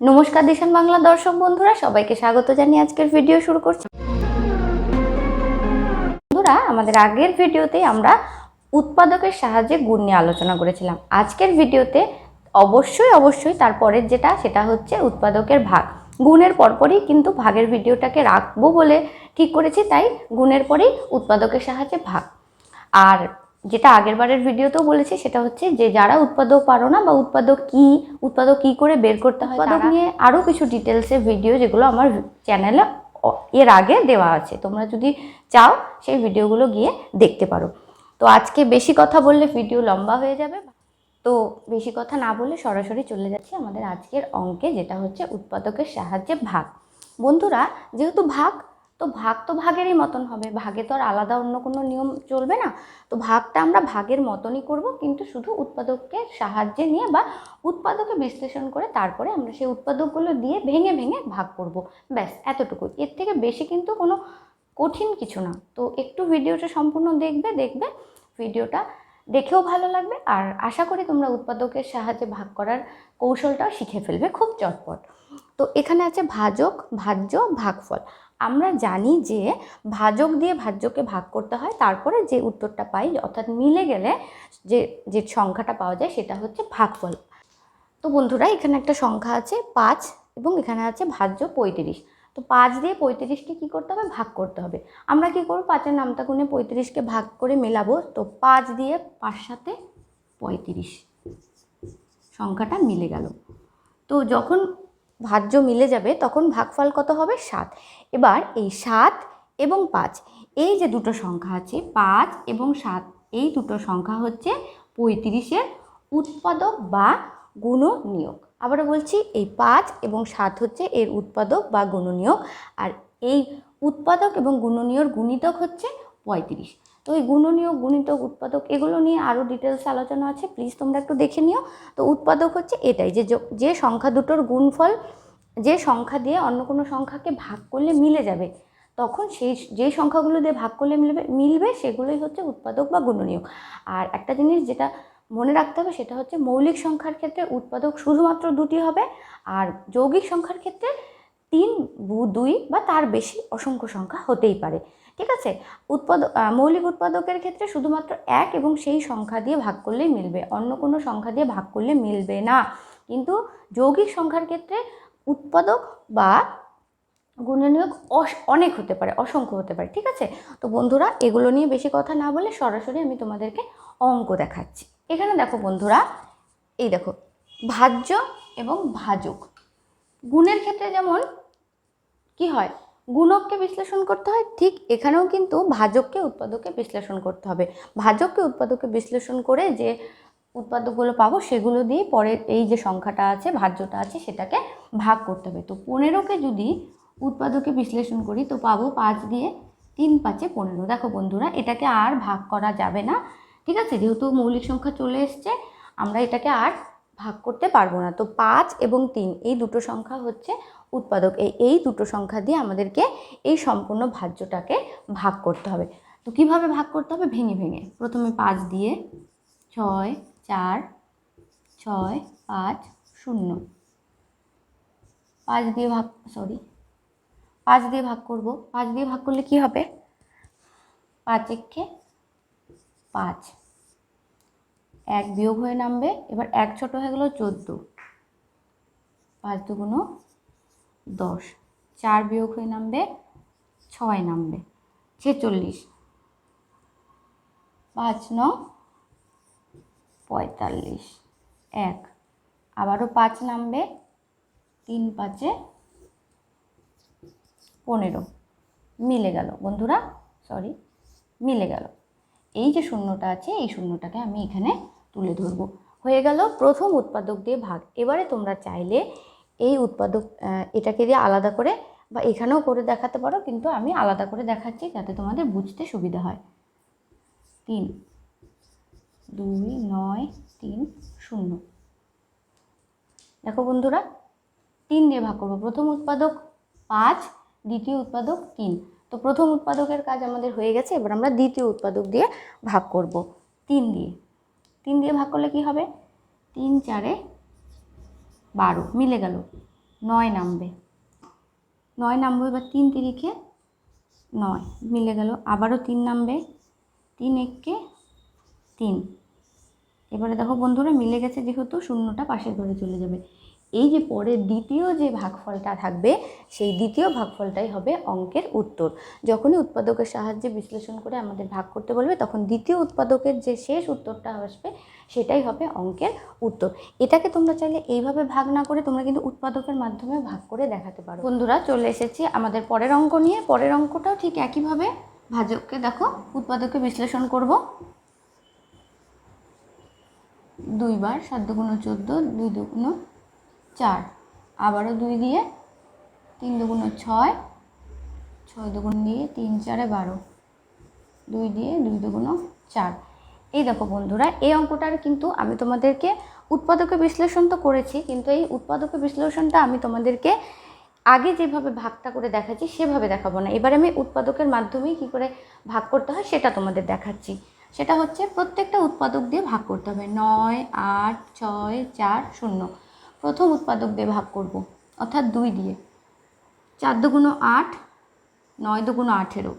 নমস্কার দিশান বাংলা দর্শক বন্ধুরা, সবাইকে স্বাগত জানিয়ে আজকের ভিডিও শুরু করছি। বন্ধুরা, আমাদের আগের ভিডিওতে আমরা উৎপাদকের সাহায্যে গুণ নিয়ে আলোচনা করেছিলাম। আজকের ভিডিওতে অবশ্যই অবশ্যই তারপরের যেটা, সেটা হচ্ছে উৎপাদকের ভাগ। গুণের পরপরই কিন্তু ভাগের ভিডিওটাকে রাখব বলে ঠিক করেছি, তাই গুণের পরেই উৎপাদকের সাহায্যে ভাগ। আর যেটা আগের বারের ভিডিওতেও বলেছি সেটা হচ্ছে যে যারা উৎপাদক পারো না বা উৎপাদক কি উৎপাদক কি করে বের করতে হয় উৎপাদক নিয়ে আরও কিছু ডিটেলসের ভিডিও যেগুলো আমার চ্যানেলে এর আগে দেওয়া আছে। তোমরা যদি চাও সেই ভিডিওগুলো গিয়ে দেখতে পারো। তো আজকে বেশি কথা বললে ভিডিও লম্বা হয়ে যাবে। তো বেশি কথা না বলে সরাসরি চলে যাচ্ছি আমাদের আজকের অঙ্কে যেটা হচ্ছে উৎপাদকের সাহায্যে ভাগ। বন্ধুরা যেহেতু ভাগ তো ভাগ তো ভাগেরই মতন হবে। ভাগে তো আর আলাদা অন্য কোনো নিয়ম চলবে না। তো ভাগটা আমরা ভাগের মতনই করব, কিন্তু শুধু উৎপাদককে সাহায্যে নিয়ে বা উৎপাদকে বিশ্লেষণ করে তারপরে আমরা সেই উৎপাদকগুলো দিয়ে ভেঙে ভেঙে ভাগ করব। ব্যাস, এতটুকু। এর থেকে বেশি কিন্তু কোনো কঠিন কিছু না। তো একটু ভিডিওটা সম্পূর্ণ দেখবে দেখবে ভিডিওটা দেখেও ভালো লাগবে। আর আশা করি তোমরা উৎপাদকের সাহায্যে ভাগ করার কৌশলটাও শিখে ফেলবে। খুব চটপট। তো এখানে আছে ভাজক, ভাজ্য, ভাগফল। আমরা জানি যে ভাজক দিয়ে ভাজ্যকে ভাগ করতে হয়, তারপরে যে উত্তরটা পাই, অর্থাৎ মিলে গেলে যে যে সংখ্যাটা পাওয়া যায় সেটা হচ্ছে ভাগফল। তো বন্ধুরা, এখানে একটা সংখ্যা আছে পাঁচ এবং এখানে আছে ভাজ্য পঁয়ত্রিশ। তো পাঁচ দিয়ে পঁয়ত্রিশকে কী করতে হবে? ভাগ করতে হবে। আমরা কী করব? পাঁচের নামটা গুনে পঁয়ত্রিশকে ভাগ করে মেলাবো। তো পাঁচ দিয়ে পাঁচ সাথে পঁয়ত্রিশ। সংখ্যাটা মিলে গেল। তো যখন ভাজ্য মিলে যাবে, তখন ভাগফল কত হবে? সাত। এবার এই সাত এবং পাঁচ, এই যে দুটো সংখ্যা আছে, পাঁচ এবং সাত, এই দুটো সংখ্যা হচ্ছে পঁয়ত্রিশের উৎপাদক বা গুণনীয়ক। আবারও বলছি, এই পাঁচ এবং সাত হচ্ছে এর উৎপাদক বা গুণনীয়ক, আর এই উৎপাদক এবং গুণনীয়র গুণিতক হচ্ছে পঁয়ত্রিশ। তো এই গুণনীয়, গুণিতক, উৎপাদক এগুলো নিয়ে আরও ডিটেলস আলোচনা আছে। প্লিজ তোমরা একটু দেখে নিও। তো উৎপাদক হচ্ছে এটাই, যে যে সংখ্যা দুটোর গুণফল, যে সংখ্যা দিয়ে অন্য কোনো সংখ্যাকে ভাগ করলে মিলে যাবে, তখন সেই যে সংখ্যাগুলো দিয়ে ভাগ করলে মিলবে মিলবে সেগুলোই হচ্ছে উৎপাদক বা গুণনীয়ক। আর একটা জিনিস যেটা মনে রাখতে হবে, সেটা হচ্ছে মৌলিক সংখ্যার ক্ষেত্রে উৎপাদক শুধুমাত্র দুটি হবে, আর যৌগিক সংখ্যার ক্ষেত্রে তিন দুই বা তার বেশি অসংখ্য সংখ্যা হতেই পারে। ঠিক আছে? উৎপাদক আহ, মৌলিক উৎপাদকের ক্ষেত্রে শুধুমাত্র এক এবং সেই সংখ্যা দিয়ে ভাগ করলেই মিলবে। অন্য কোনো সংখ্যা দিয়ে ভাগ করলে মিলবে না। কিন্তু যৌগিক সংখ্যার ক্ষেত্রে উৎপাদক বা গুণনীয়ক অনেক হতে পারে অসংখ্য হতে পারে। ঠিক আছে? তো বন্ধুরা এগুলো নিয়ে বেশি কথা না বলে সরাসরি আমি তোমাদেরকে অঙ্ক দেখাচ্ছি। এখানে দেখো বন্ধুরা এই দেখো ভাজ্য এবং ভাজক। গুণের ক্ষেত্রে যেমন কি হয়? গুণককে বিশ্লেষণ করতে হয়, ঠিক এখানেও কিন্তু ভাজককে উৎপাদককে বিশ্লেষণ করতে হবে। ভাজককে উৎপাদককে বিশ্লেষণ করে যে উৎপাদকগুলো পাবো, সেগুলো দিয়ে পরে এই যে সংখ্যাটা আছে, ভাজ্যটা আছে, সেটাকে ভাগ করতে হবে। তো পনেরোকে যদি উৎপাদকে বিশ্লেষণ করি, তো পাবো পাঁচ দিয়ে তিন পাঁচে পনেরো। দেখো বন্ধুরা, এটাকে আর ভাগ করা যাবে না, ঠিক আছে? যেহেতু মৌলিক সংখ্যা চলে এসছে, আমরা এটাকে আর ভাগ করতে পারব না। তো পাঁচ এবং তিন, এই দুটো সংখ্যা হচ্ছে উৎপাদক, এই এই দুটো সংখ্যা দিয়ে আমাদেরকে এই সম্পূর্ণ ভাজ্যটাকে ভাগ করতে হবে। তো কীভাবে ভাগ করতে হবে? ভেঙে ভেঙে। প্রথমে পাঁচ দিয়ে ছয়, চার, ছয়, পাঁচ, শূন্য। পাঁচ দিয়ে ভাগ, সরি, পাঁচ দিয়ে ভাগ করব। পাঁচ দিয়ে ভাগ করলে কি হবে? পাঁচ একে পাঁচ। এক বিয়োগ হয়ে নামবে। এবার এক ছোট হয়ে গেল চোদ্দ। পাঁচ দুগুণ দশ। চার বিয়োগ হয়ে নামবে, ছয় নামবে। ছেচল্লিশ। পাঁচ, ন, পঁয়তাল্লিশ। এক। আবারও পাঁচ নামবে, তিন পাঁচে পনেরো। মিলে গেল বন্ধুরা সরি মিলে গেল। এই যে শূন্যটা আছে, এই শূন্যটাকে আমি এখানে তুলে ধরবো। হয়ে গেল প্রথম উৎপাদক দিয়ে ভাগ। এবারে তোমরা চাইলে এই উৎপাদক এটাকে দিয়ে আলাদা করে বা এখানেও করে দেখাতে পারো, কিন্তু আমি আলাদা করে দেখাচ্ছি যাতে তোমাদের বুঝতে সুবিধা হয়। তিন, দুই, নয়, তিন, শূন্য। দেখো বন্ধুরা, তিন দিয়ে ভাগ করব। প্রথম উৎপাদক পাঁচ, দ্বিতীয় উৎপাদক তিন। তো প্রথম উৎপাদকের কাজ আমাদের হয়ে গেছে, এবার আমরা দ্বিতীয় উৎপাদক দিয়ে ভাগ করব। তিন দিয়ে। তিন দিয়ে ভাগ করলে কি হবে? তিন চারে বারো, মিলে গেল। নয় নামবে। নয় নামবে এবার তিন তিরিখে নয়, মিলে গেল। আবারও তিন নামবে। তিন এককে তিন। এবারে দেখো বন্ধুরা, মিলে গেছে যেহেতু শূন্যটা পাশে ধরে চলে যাবে। এই যে পরে দ্বিতীয় যে ভাগফলটা থাকবে, সেই দ্বিতীয় ভাগফলটাই হবে অঙ্কের উত্তর। যখনই উৎপাদকের সাহায্যে বিশ্লেষণ করে আমাদের ভাগ করতে বলবে, তখন দ্বিতীয় উৎপাদকের যে শেষ উত্তরটা আসবে, সেটাই হবে অঙ্কের উত্তর। এটাকে তোমরা চাইলে এইভাবে ভাগ না করে তোমরা কিন্তু উৎপাদকের মাধ্যমে ভাগ করে দেখাতে পারো। বন্ধুরা, চলে এসেছি আমাদের পরের অঙ্ক নিয়ে। পরের অঙ্কটাও ঠিক একইভাবে। ভাজককে দেখো উৎপাদকে বিশ্লেষণ করব। দুইবার সাত দুগুণ চোদ্দ, দুই দুগুণ চার। আবারও দুই দিয়ে তিন দুগুণ ছয় ছয় দুগুণ দিয়ে তিন চারে বারো, দুই দিয়ে দুই দুগুণ চার। এই দেখো বন্ধুরা, এই অঙ্কটার কিন্তু আমি তোমাদেরকে উৎপাদকে বিশ্লেষণ তো করেছি, কিন্তু এই উৎপাদকে বিশ্লেষণটা আমি তোমাদেরকে আগে যেভাবে ভাগটা করে দেখাচ্ছি, সেভাবে দেখাবো না। এবার আমি উৎপাদকের মাধ্যমেই কী করে ভাগ করতে হয় সেটা তোমাদের দেখাচ্ছি। সেটা হচ্ছে প্রত্যেকটা উৎপাদক দিয়ে ভাগ করতে হবে। নয়, আট, ছয়, চার, শূন্য। প্রথম উৎপাদক দিয়ে ভাগ করব, অর্থাৎ দুই দিয়ে। চার দুগুণ আট, নয় দুগুণ আঠেরো।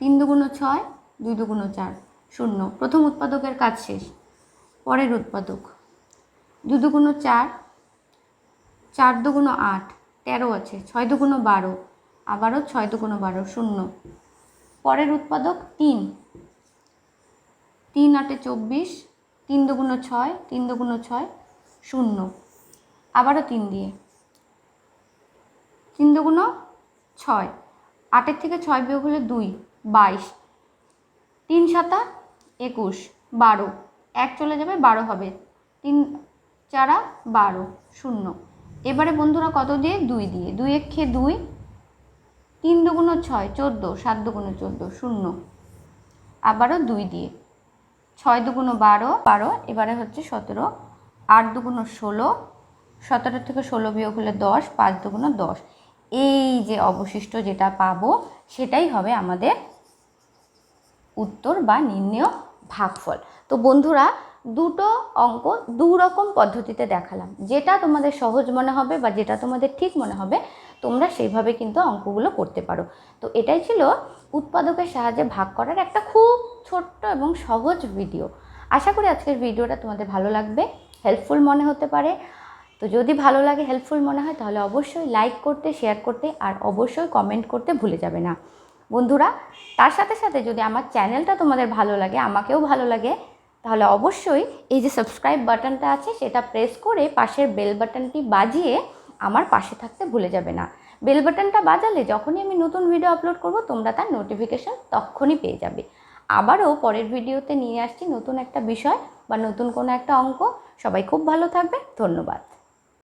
তিন দুগুণ ছয়, দুই দুগুণ চার। শূন্য। প্রথম উৎপাদকের কাজ শেষ, পরের উৎপাদক। দু দুগুণ চার চার দুগুণ আট, তেরো আছে, ছয় দুগুণ বারো, আবারও ছয় দুগুণ বারো, শূন্য। পরের উৎপাদক তিন। তিন আটে চব্বিশ, তিন দুগুণ ছয়, তিন দুগুণ ছয়, শূন্য। আবারও তিন দিয়ে। তিন দুগুণ ছয়। আটের থেকে ছয় বিয়োগ হলে দুই, বাইশ। তিন সাতা একুশ, বারো। এক চলে যাবে, বারো হবে। তিন চারা, বারো, শূন্য। এবারে বন্ধুরা কত দিয়ে? দুই দিয়ে। দুই এক খেয়ে দুই, তিন দুগুণ ছয়, চোদ্দ। সাত দুগুণ চোদ্দ, শূন্য। আবারও দুই দিয়ে। ছয় দুগুণ বারো বারো। এবারে হচ্ছে সতেরো। আট দুগুণ ষোলো সতেরো থেকে ষোলো বিয়োগ হলে দশ, পাঁচ দুগুণ দশ। এই যে অবশিষ্ট যেটা পাবো, সেটাই হবে আমাদের উত্তর বা নির্ণয় ভাগফল। তো বন্ধুরা, দুটো অঙ্ক দু রকম পদ্ধতিতে দেখালাম। যেটা তোমাদের সহজ মনে হবে বা যেটা তোমাদের ঠিক মনে হবে, তোমরা সেইভাবে কিন্তু অঙ্কগুলো করতে পারো। তো এটাই ছিল উৎপাদকের সাহায্যে ভাগ করার একটা খুব ছোট্ট এবং সহজ ভিডিও। আশা করি আজকের ভিডিওটা তোমাদের ভালো লাগবে হেল্পফুল মনে হতে পারে। তো যদি ভালো লাগে হেল্পফুল মনে হয়, তাহলে অবশ্যই লাইক করতে শেয়ার করতে আর অবশ্যই কমেন্ট করতে ভুলে যাবে না। বন্ধুরা, তার সাথে সাথে যদি আমার চ্যানেলটা তোমাদের ভালো লাগে, আমাকেও ভালো লাগে, তাহলে অবশ্যই এই যে সাবস্ক্রাইব বাটনটা আছে, সেটা প্রেস করে পাশের বেল বাটনটি বাজিয়ে আমার পাশে থাকতে ভুলে যাবে না। বেল বাটনটা বাজালে যখনই আমি নতুন ভিডিও আপলোড করব, তোমরা তার নোটিফিকেশান তখনই পেয়ে যাবে। আবারও পরের ভিডিওতে নিয়ে আসছি নতুন একটা বিষয় বা নতুন কোনো একটা অঙ্ক। সবাই খুব ভালো থাকবে, ধন্যবাদ।